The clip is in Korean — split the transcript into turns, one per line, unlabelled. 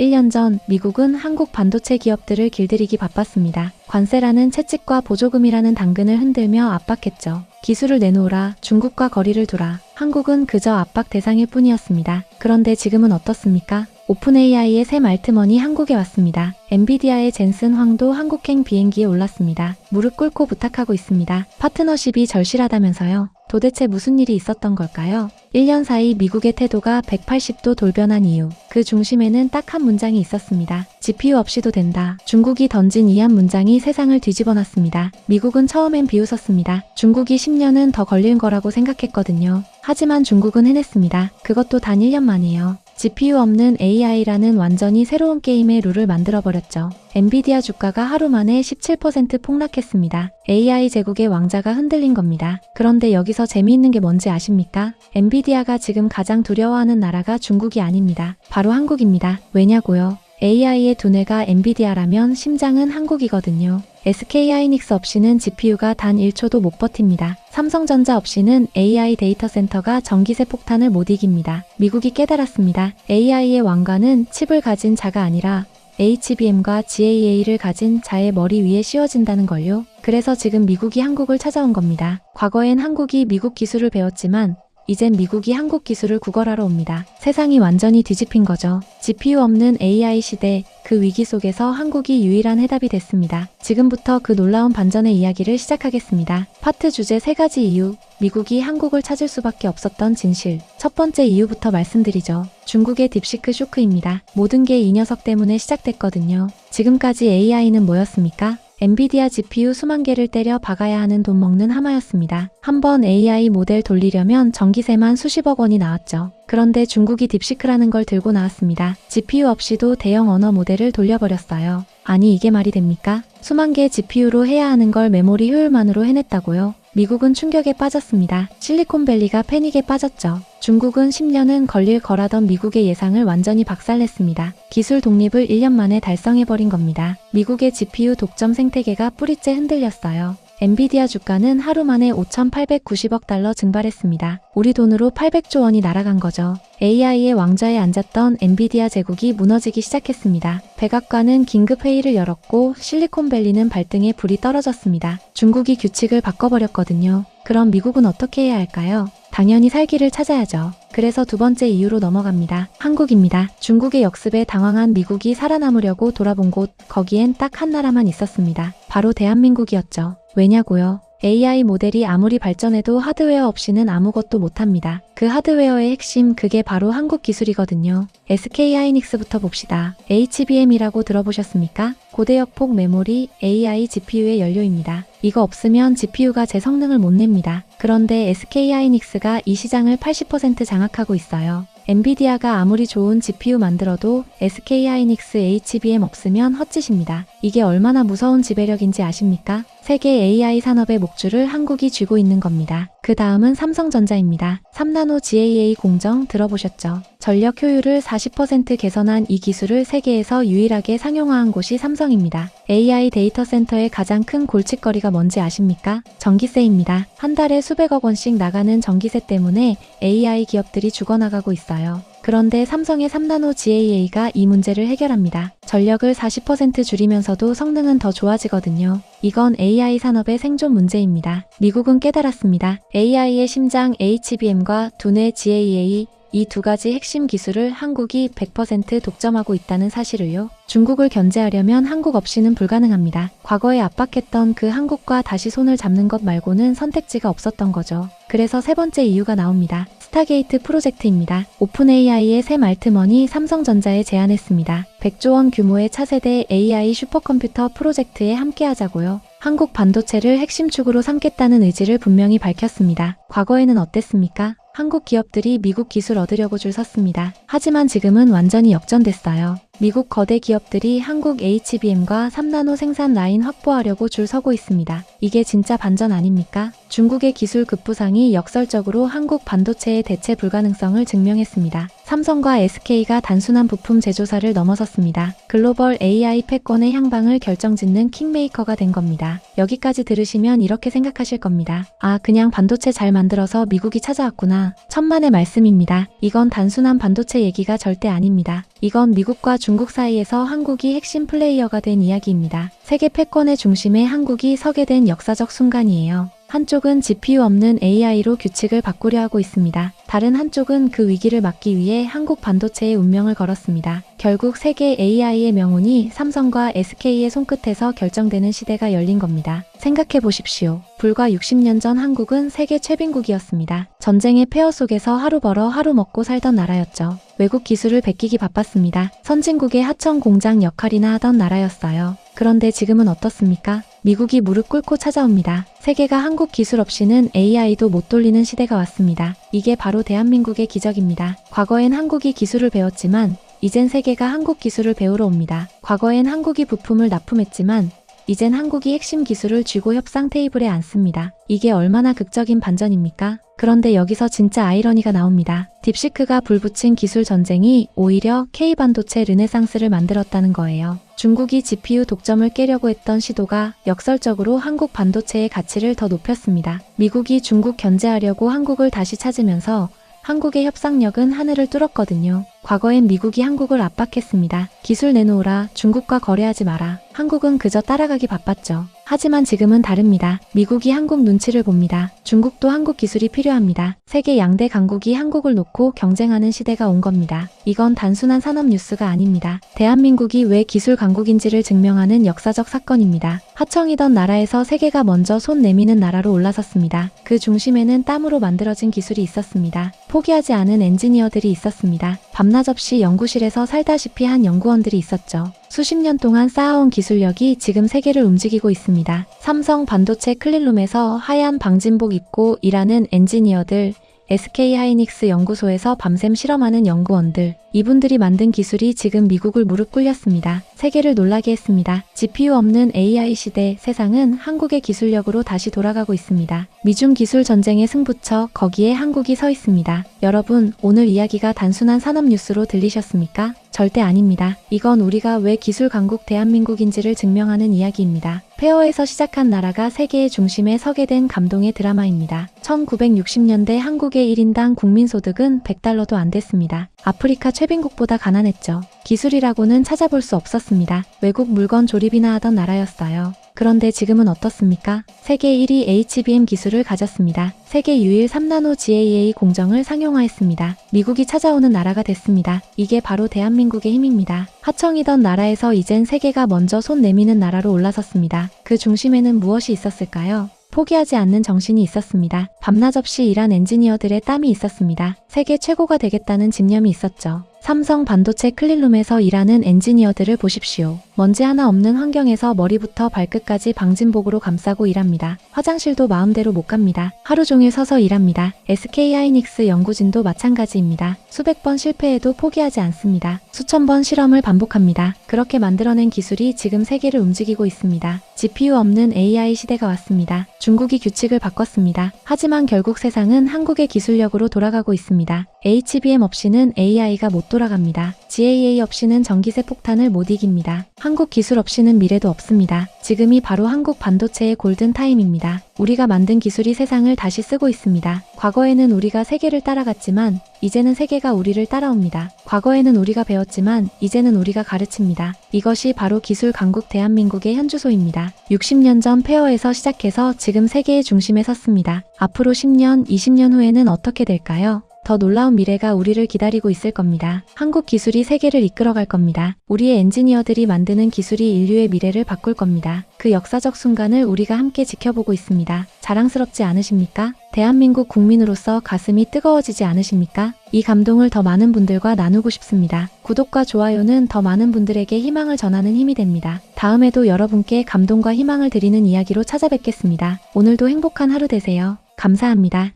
1년 전 미국은 한국 반도체 기업들을 길들이기 바빴습니다. 관세라는 채찍과 보조금이라는 당근을 흔들며 압박했죠. 기술을 내놓으라, 중국과 거리를 두라. 한국은 그저 압박 대상일 뿐이었습니다. 그런데 지금은 어떻습니까? 오픈 AI의 새 말트먼이 한국에 왔습니다. 엔비디아의 젠슨 황도 한국행 비행기에 올랐습니다. 무릎 꿇고 부탁하고 있습니다. 파트너십이 절실하다면서요. 도대체 무슨 일이 있었던 걸까요? 1년 사이 미국의 태도가 180도 돌변한 이유. 그 중심에는 딱 한 문장이 있었습니다. GPU 없이도 된다. 중국이 던진 이 한 문장이 세상을 뒤집어 놨습니다. 미국은 처음엔 비웃었습니다. 중국이 10년은 더 걸릴 거라고 생각했거든요. 하지만 중국은 해냈습니다. 그것도 단 1년 만이에요. GPU 없는 AI라는 완전히 새로운 게임의 룰을 만들어버렸죠. 엔비디아 주가가 하루 만에 17% 폭락했습니다. AI 제국의 왕자가 흔들린 겁니다. 그런데 여기서 재미있는 게 뭔지 아십니까? 엔비디아가 지금 가장 두려워하는 나라가 중국이 아닙니다. 바로 한국입니다. 왜냐고요? AI의 두뇌가 엔비디아라면 심장은 한국이거든요. SK 하이닉스 없이는 GPU가 단 1초도 못 버팁니다. 삼성전자 없이는 AI 데이터 센터가 전기세 폭탄을 못 이깁니다. 미국이 깨달았습니다. AI의 왕관은 칩을 가진 자가 아니라 HBM과 GAA를 가진 자의 머리 위에 씌워진다는 걸요. 그래서 지금 미국이 한국을 찾아온 겁니다. 과거엔 한국이 미국 기술을 배웠지만 이젠 미국이 한국 기술을 구걸하러 옵니다. 세상이 완전히 뒤집힌 거죠. GPU 없는 AI 시대, 그 위기 속에서 한국이 유일한 해답이 됐습니다. 지금부터 그 놀라운 반전의 이야기를 시작하겠습니다. 파트 주제 세 가지 이유, 미국이 한국을 찾을 수밖에 없었던 진실. 첫 번째 이유부터 말씀드리죠. 중국의 딥시크 쇼크입니다. 모든 게 이 녀석 때문에 시작됐거든요. 지금까지 AI는 뭐였습니까? 엔비디아 GPU 수만 개를 때려 박아야 하는 돈 먹는 하마였습니다. 한번 AI 모델 돌리려면 전기세만 수십억 원이 나왔죠. 그런데 중국이 딥시크라는 걸 들고 나왔습니다. GPU 없이도 대형 언어 모델을 돌려버렸어요. 아니 이게 말이 됩니까? 수만 개 GPU로 해야 하는 걸 메모리 효율만으로 해냈다고요? 미국은 충격에 빠졌습니다. 실리콘밸리가 패닉에 빠졌죠. 중국은 10년은 걸릴 거라던 미국의 예상을 완전히 박살냈습니다. 기술 독립을 1년 만에 달성해버린 겁니다. 미국의 GPU 독점 생태계가 뿌리째 흔들렸어요. 엔비디아 주가는 하루 만에 5,890억 달러 증발했습니다. 우리 돈으로 800조 원이 날아간 거죠. AI의 왕좌에 앉았던 엔비디아 제국이 무너지기 시작했습니다. 백악관은 긴급 회의를 열었고 실리콘밸리는 발등에 불이 떨어졌습니다. 중국이 규칙을 바꿔버렸거든요. 그럼 미국은 어떻게 해야 할까요? 당연히 살기를 찾아야죠. 그래서 두 번째 이유로 넘어갑니다. 한국입니다. 중국의 역습에 당황한 미국이 살아남으려고 돌아본 곳, 거기엔 딱 한 나라만 있었습니다. 바로 대한민국이었죠. 왜냐고요? AI 모델이 아무리 발전해도 하드웨어 없이는 아무것도 못합니다. 그 하드웨어의 핵심 그게 바로 한국 기술이거든요. SK 하이닉스부터 봅시다. HBM이라고 들어보셨습니까? 고대역폭 메모리 AI GPU의 연료입니다. 이거 없으면 GPU가 제 성능을 못 냅니다. 그런데 SK 하이닉스가 이 시장을 80% 장악하고 있어요. 엔비디아가 아무리 좋은 GPU 만들어도 SK 하이닉스 HBM 없으면 헛짓입니다. 이게 얼마나 무서운 지배력인지 아십니까? 세계 AI 산업의 목줄을 한국이 쥐고 있는 겁니다. 그 다음은 삼성전자입니다. 3나노 GAA 공정 들어보셨죠? 전력 효율을 40% 개선한 이 기술을 세계에서 유일하게 상용화한 곳이 삼성입니다. AI 데이터 센터의 가장 큰 골칫거리가 뭔지 아십니까? 전기세입니다. 한 달에 수백억 원씩 나가는 전기세 때문에 AI 기업들이 죽어나가고 있어요. 그런데 삼성의 3나노 GAA가 이 문제를 해결합니다. 전력을 40% 줄이면서도 성능은 더 좋아지거든요. 이건 AI 산업의 생존 문제입니다. 미국은 깨달았습니다. AI의 심장 HBM과 두뇌 GAA 이 두 가지 핵심 기술을 한국이 100% 독점하고 있다는 사실을요. 중국을 견제하려면 한국 없이는 불가능합니다. 과거에 압박했던 그 한국과 다시 손을 잡는 것 말고는 선택지가 없었던 거죠. 그래서 세 번째 이유가 나옵니다. 스타게이트 프로젝트입니다. 오픈 AI의 새 말트먼이 삼성전자에 제안했습니다. 100조 원 규모의 차세대 AI 슈퍼컴퓨터 프로젝트에 함께하자고요. 한국 반도체를 핵심 축으로 삼겠다는 의지를 분명히 밝혔습니다. 과거에는 어땠습니까? 한국 기업들이 미국 기술 얻으려고 줄 섰습니다. 하지만 지금은 완전히 역전됐어요. 미국 거대 기업들이 한국 HBM과 3나노 생산 라인 확보하려고 줄 서고 있습니다. 이게 진짜 반전 아닙니까? 중국의 기술 급부상이 역설적으로 한국 반도체의 대체 불가능성을 증명했습니다. 삼성과 SK가 단순한 부품 제조사를 넘어섰습니다. 글로벌 AI 패권의 향방을 결정짓는 킹메이커가 된 겁니다. 여기까지 들으시면 이렇게 생각하실 겁니다. 아, 그냥 반도체 잘 만들어서 미국이 찾아왔구나. 천만의 말씀입니다. 이건 단순한 반도체 얘기가 절대 아닙니다. 이건 미국과 중 중국 사이에서 한국이 핵심 플레이어가 된 이야기입니다. 세계 패권의 중심에 한국이 서게 된 역사적 순간이에요. 한쪽은 GPU 없는 AI로 규칙을 바꾸려 하고 있습니다. 다른 한쪽은 그 위기를 막기 위해 한국 반도체의 운명을 걸었습니다. 결국 세계 AI의 명운이 삼성과 SK의 손끝에서 결정되는 시대가 열린 겁니다. 생각해 보십시오. 불과 60년 전 한국은 세계 최빈국이었습니다. 전쟁의 폐허 속에서 하루 벌어 하루 먹고 살던 나라였죠. 외국 기술을 베끼기 바빴습니다. 선진국의 하청 공장 역할이나 하던 나라였어요. 그런데 지금은 어떻습니까? 미국이 무릎 꿇고 찾아옵니다. 세계가 한국 기술 없이는 AI도 못 돌리는 시대가 왔습니다. 이게 바로 대한민국의 기적입니다. 과거엔 한국이 기술을 배웠지만 이젠 세계가 한국 기술을 배우러 옵니다. 과거엔 한국이 부품을 납품했지만 이젠 한국이 핵심 기술을 쥐고 협상 테이블에 앉습니다. 이게 얼마나 극적인 반전입니까? 그런데 여기서 진짜 아이러니가 나옵니다. 딥시크가 불붙인 기술 전쟁이 오히려 K반도체 르네상스를 만들었다는 거예요. 중국이 GPU 독점을 깨려고 했던 시도가 역설적으로 한국 반도체의 가치를 더 높였습니다. 미국이 중국 견제하려고 한국을 다시 찾으면서 한국의 협상력은 하늘을 뚫었거든요. 과거엔 미국이 한국을 압박했습니다. 기술 내놓으라, 중국과 거래하지 마라. 한국은 그저 따라가기 바빴죠. 하지만 지금은 다릅니다. 미국이 한국 눈치를 봅니다. 중국도 한국 기술이 필요합니다. 세계 양대 강국이 한국을 놓고 경쟁하는 시대가 온 겁니다. 이건 단순한 산업 뉴스가 아닙니다. 대한민국이 왜 기술 강국인지를 증명하는 역사적 사건입니다. 하청이던 나라에서 세계가 먼저 손 내미는 나라로 올라섰습니다. 그 중심에는 땀으로 만들어진 기술이 있었습니다. 포기하지 않은 엔지니어들이 있었습니다. 밤낮 없이 연구실에서 살다시피 한 연구원들이 있었죠. 수십 년 동안 쌓아온 기술력이 지금 세계를 움직이고 있습니다. 삼성 반도체 클린룸에서 하얀 방진복 입고 일하는 엔지니어들, SK 하이닉스 연구소에서 밤샘 실험하는 연구원들, 이분들이 만든 기술이 지금 미국을 무릎 꿇렸습니다. 세계를 놀라게 했습니다. GPU 없는 AI 시대 세상은 한국의 기술력으로 다시 돌아가고 있습니다. 미중 기술 전쟁의 승부처 거기에 한국이 서 있습니다. 여러분, 오늘 이야기가 단순한 산업 뉴스로 들리셨습니까? 절대 아닙니다. 이건 우리가 왜 기술 강국 대한민국인지를 증명하는 이야기입니다. 폐허에서 시작한 나라가 세계의 중심에 서게 된 감동의 드라마입니다. 1960년대 한국의 1인당 국민소득은 100달러도 안 됐습니다. 아프리카 최빈국보다 가난했죠. 기술이라고는 찾아볼 수 없었습니다. 외국 물건 조립이나 하던 나라였어요. 그런데 지금은 어떻습니까? 세계 1위 HBM 기술을 가졌습니다. 세계 유일 3나노 GAA 공정을 상용화했습니다. 미국이 찾아오는 나라가 됐습니다. 이게 바로 대한민국의 힘입니다. 하청이던 나라에서 이젠 세계가 먼저 손 내미는 나라로 올라섰습니다. 그 중심에는 무엇이 있었을까요? 포기하지 않는 정신이 있었습니다. 밤낮 없이 일한 엔지니어들의 땀이 있었습니다. 세계 최고가 되겠다는 집념이 있었죠. 삼성 반도체 클린룸에서 일하는 엔지니어들을 보십시오. 먼지 하나 없는 환경에서 머리부터 발끝까지 방진복으로 감싸고 일합니다. 화장실도 마음대로 못 갑니다. 하루 종일 서서 일합니다. SK 하이닉스 연구진도 마찬가지입니다. 수백 번 실패해도 포기하지 않습니다. 수천 번 실험을 반복합니다. 그렇게 만들어낸 기술이 지금 세계를 움직이고 있습니다. GPU 없는 AI 시대가 왔습니다. 중국이 규칙을 바꿨습니다. 하지만 결국 세상은 한국의 기술력으로 돌아가고 있습니다. HBM 없이는 AI가 못 돌아갑니다. GAA 없이는 전기세 폭탄을 못 이깁니다. 한국 기술 없이는 미래도 없습니다. 지금이 바로 한국 반도체의 골든 타임입니다. 우리가 만든 기술이 세상을 다시 쓰고 있습니다. 과거에는 우리가 세계를 따라갔지만 이제는 세계가 우리를 따라옵니다. 과거에는 우리가 배웠지만 이제는 우리가 가르칩니다. 이것이 바로 기술 강국 대한민국의 현주소입니다. 60년 전 폐허에서 시작해서 지금 세계의 중심에 섰습니다. 앞으로 10년, 20년 후에는 어떻게 될까요? 더 놀라운 미래가 우리를 기다리고 있을 겁니다. 한국 기술이 세계를 이끌어갈 겁니다. 우리의 엔지니어들이 만드는 기술이 인류의 미래를 바꿀 겁니다. 그 역사적 순간을 우리가 함께 지켜보고 있습니다. 자랑스럽지 않으십니까? 대한민국 국민으로서 가슴이 뜨거워지지 않으십니까? 이 감동을 더 많은 분들과 나누고 싶습니다. 구독과 좋아요는 더 많은 분들에게 희망을 전하는 힘이 됩니다. 다음에도 여러분께 감동과 희망을 드리는 이야기로 찾아뵙겠습니다. 오늘도 행복한 하루 되세요. 감사합니다.